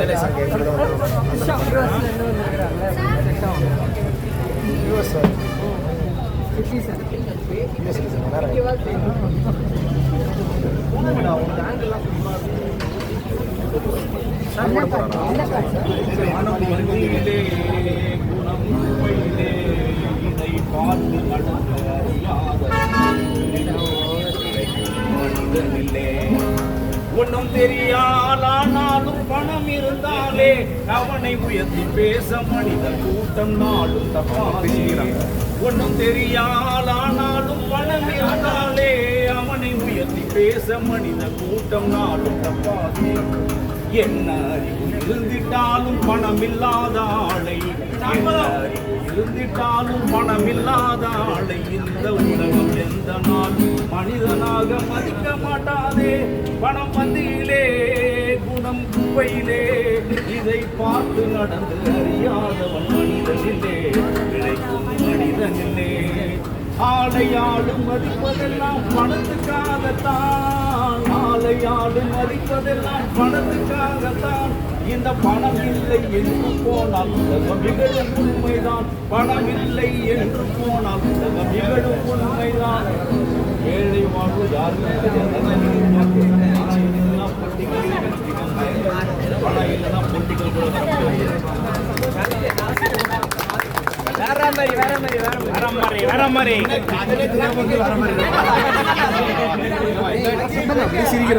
விடுதலை சங்க US US மனம் மண்ணிலே குணம் உண்மையிலே இதை பார்த்து நடந்த அறியாத மனிதனில்லே ஒன்றும் தெரியாலானாலும் பணம் இருந்தாலே அவனை உயர்த்தி பேச மனித கூட்டம் நாளும் தப்பாதே ஒன்றும் தெரியாலானாலும் பணம் இருந்தாலே அவனை உயர்த்தி பேச மனித கூட்டம் நாளும் தப்பாதே என்ன அறிவு இருந்திட்டாலும் பணம் இல்லாத ஆளை இருந்திட்டாலும் பணம் இல்லாத ஆளை இந்த உலகம் எந்த நாள் மனிதனாக மதிக்க மாட்டாதே. பணம் வந்தியிலே குணம் குப்பையிலே பார்த்து நடந்து அறியாதவன் மனிதனில்லே கிடைக்கும் மனிதனில்லே ஆளையாடு மதிப்பதெல்லாம் பணத்துக்காகத்தான். ஆளையாடு மதிப்பதெல்லாம் பணத்துக்காகத்தான். இந்த பணம் இல்லை என்று போனால் உலகம் நிகழும் உண்மைதான். பணம் இல்லை என்று போனால் உலகம் நிகழும் உண்மைதான். ஏழை வாழ்வு யாருமே வேற மாதிரி வேற மாதிரி வேற மாதிரி வர மாதிரி வர மாதிரி